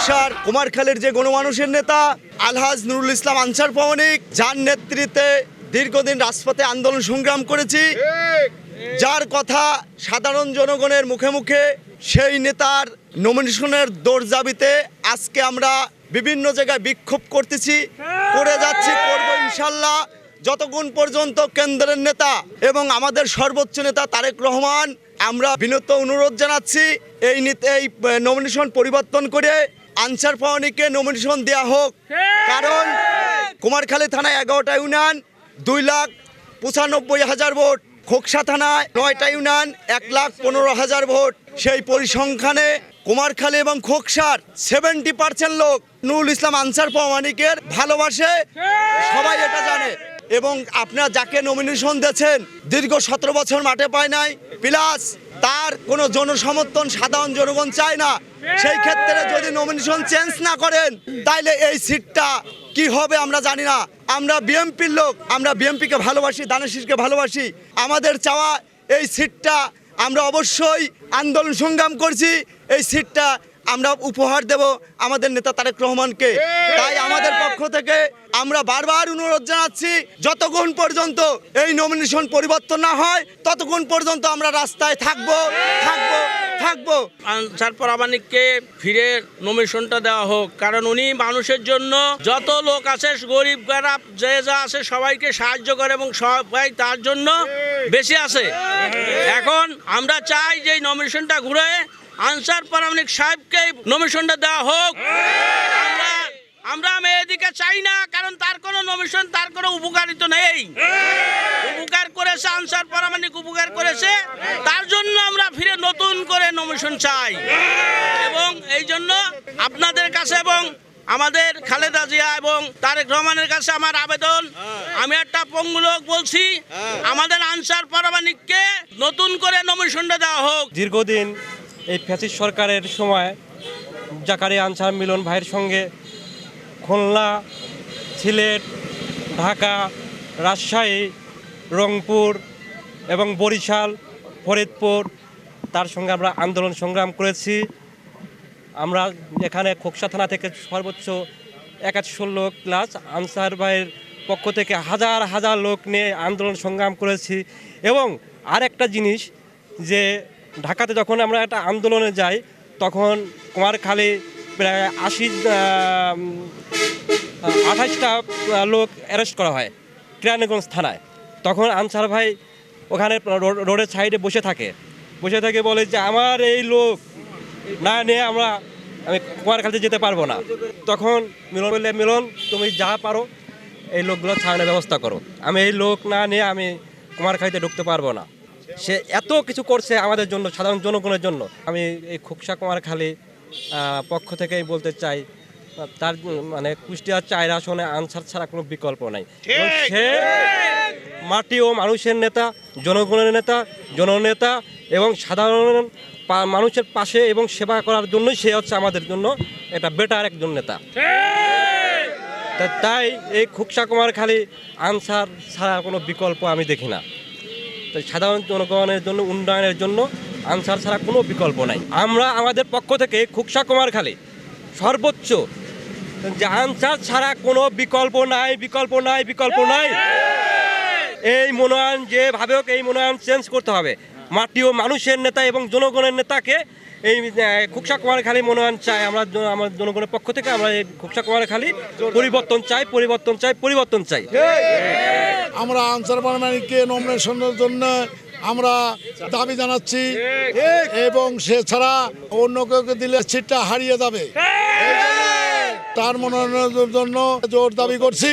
খোকসার কুমারখালীর যে গণমানুষের নেতা, আলহাজ নুরুল ইসলাম আনসার পাওয়ানিক যার নেতৃত্বে দীর্ঘদিন রাজপথে আন্দোলন সংগ্রাম করেছি, যার কথা সাধারণ জনগণের মুখে মুখে সেই নেতার নমিনেশনের দৌড়জাবিতে আজকে আমরা বিভিন্ন জায়গায় বিক্ষোভ করতেছি, করে যাচ্ছি, করব ইনশাল্লাহ। যতক্ষণ পর্যন্ত কেন্দ্রের নেতা এবং আমাদের সর্বোচ্চ নেতা তারেক রহমান, আমরা বিনত অনুরোধ জানাচ্ছি, এই এই নমিনেশন পরিবর্তন করে আনসার পাওয়ানিকে নমিনেশন দেওয়া হোক। কারণ কুমারখালী থানায় এগারোটা ইউনিয়ন দুই লাখ পঁচানব্বই হাজার ভোট। খোকসা থানায় নয়টা ইউনিয়ন এক লাখ পনেরো হাজার ভোট। সেই পরিসংখ্যানে কুমারখালী এবং খোকসার সেভেন্টি পার্সেন্ট লোক নুরুল ইসলাম আনসার পাওয়ানিকের ভালোবাসে। সবাই এটা জানে। এবং আপনারা যাকে নমিনেশন দিয়েছেন দীর্ঘ সতেরো বছর মাঠে পায় নাই। প্লাস তার কোনো জনসমর্থন সাধারণ জনগণ চায় না। সেই ক্ষেত্রে যদি নমিনেশন চেঞ্জ না করেন, তাইলে এই সিটটা কি হবে আমরা জানি না। আমরা বিএমপির লোক, আমরা বিএমপিকে ভালোবাসি দানেশিসকে ভালোবাসি। আমাদের চাওয়া এই সিটটা আমরা অবশ্যই আন্দোলন সংগ্রাম করছি। এই সিটটা আমরা উপহার দেব আমাদের নেতা তারেক রহমানকে। তাই আমাদের পক্ষ থেকে আমরা বারবার অনুরোধ জানাচ্ছি যতক্ষণ পর্যন্ত এই নমিনেশন পরিবর্তন না হয় ততক্ষণ পর্যন্ত আমরা রাস্তায় থাকব থাকব থাকব। আনসার প্রামাণিককে ফিরে নমিনেশনটা দেওয়া হোক কারণ উনি মানুষের জন্য যত লোক আছে গরিব খারাপ যে যা আছে সবাইকে সাহায্য করে এবং সবাই তার জন্য বেশি আছে। এখন আমরা চাই যে এই নমিনেশনটা ঘুরে আনসার প্রামাণিক সাহেবকে নমিশনটা দেওয়া হোক। আমরা আমরা এদিকে চাই না কারণ তার কোনো নমিশন তার কোনো উপকারিত নেই। উপকার করেছে আনসার পারামানিক উপকার করেছে। তার জন্য আমরা ফিরে নতুন করে নমিশন চাই। এবং এই জন্য আপনাদের কাছে এবং আমাদের খালেদা জিয়া এবং তারেক রহমানের কাছে আমার আবেদন। আমি একটা পঙ্গুলোক বলছি আমাদের আনসার পারামানিককে নতুন করে নমিশনটা দেওয়া হোক। দীর্ঘদিন এই ফ্যাসিস্ট সরকারের সময় জাকারি আনসার মিলন ভাইয়ের সঙ্গে খুলনা, সিলেট, ঢাকা, রাজশাহী, রংপুর এবং বরিশাল, ফরিদপুর, তার সঙ্গে আমরা আন্দোলন সংগ্রাম করেছি। আমরা এখানে খোকসা থানা থেকে সর্বোচ্চ একাশো লোক প্লাস আনসার ভাইয়ের পক্ষ থেকে হাজার হাজার লোক নিয়ে আন্দোলন সংগ্রাম করেছি। এবং আর একটা জিনিস যে ঢাকাতে যখন আমরা একটা আন্দোলনে যাই, তখন কুমারখালী প্রায় আশি আঠাশটা লোক অ্যারেস্ট করা হয় কিরানীগঞ্জ থানায়। তখন আনসার ভাই ওখানে রোডের সাইডে বসে থাকে। বসে থাকে বলে যে, আমার এই লোক না নিয়ে আমরা, আমি কুমারখালিতে যেতে পারব না। তখন মিলন বললে, মিলন, তুমি যা পারো, এই লোকগুলো ছাড়ানোর ব্যবস্থা করো। আমি এই লোক না নিয়ে আমি কুমারখালিতে ঢুকতে পারব না। সে এত কিছু করছে আমাদের জন্য সাধারণ জনগণের জন্য। আমি এই খোকসা কুমারখালী পক্ষ থেকেই বলতে চাই তার মানে কুষ্টিয়ার চায়ের আসনে আনসার ছাড়া কোনো বিকল্প নাই। সে মাটি ও মানুষের নেতা জনগণের নেতা জননেতা এবং সাধারণ মানুষের পাশে এবং সেবা করার জন্যই সে হচ্ছে আমাদের জন্য এটা বেটার একজন নেতা। তা- তাই এই খুকসা কুমার খালি আনসার ছাড়া কোনো বিকল্প আমি দেখি না। তাই সাধারণ জনগণের জন্য, উন্নয়নের জন্য আনসার ছাড়া কোনো বিকল্প নাই। আমরা আমাদের পক্ষ থেকে খুকসা কুমার খালি সর্বোচ্চ যে আনসার ছাড়া কোনো বিকল্প নাই বিকল্প নাই বিকল্প নাই। এই মনোনয়ন যেভাবে হোক, এই মনোনয়ন চেঞ্জ করতে হবে। মাটি ও মানুষের নেতা এবং জনগণের নেতাকে এই খুকসা কুমার খালি মনোনয়ন চাই, আমরা আমার জনগণের পক্ষ থেকে আমরা এই খুকসা কুমার খালি পরিবর্তন চাই পরিবর্তন চাই পরিবর্তন চাই। আমরা আনসার পারমানিককে নমিনেশনের জন্য আমরা দাবি জানাচ্ছি এবং সে ছাড়া অন্য কাউকে দিলে সিটটা হারিয়ে যাবে। তার মনোনয়নের জন্য জোর দাবি করছি।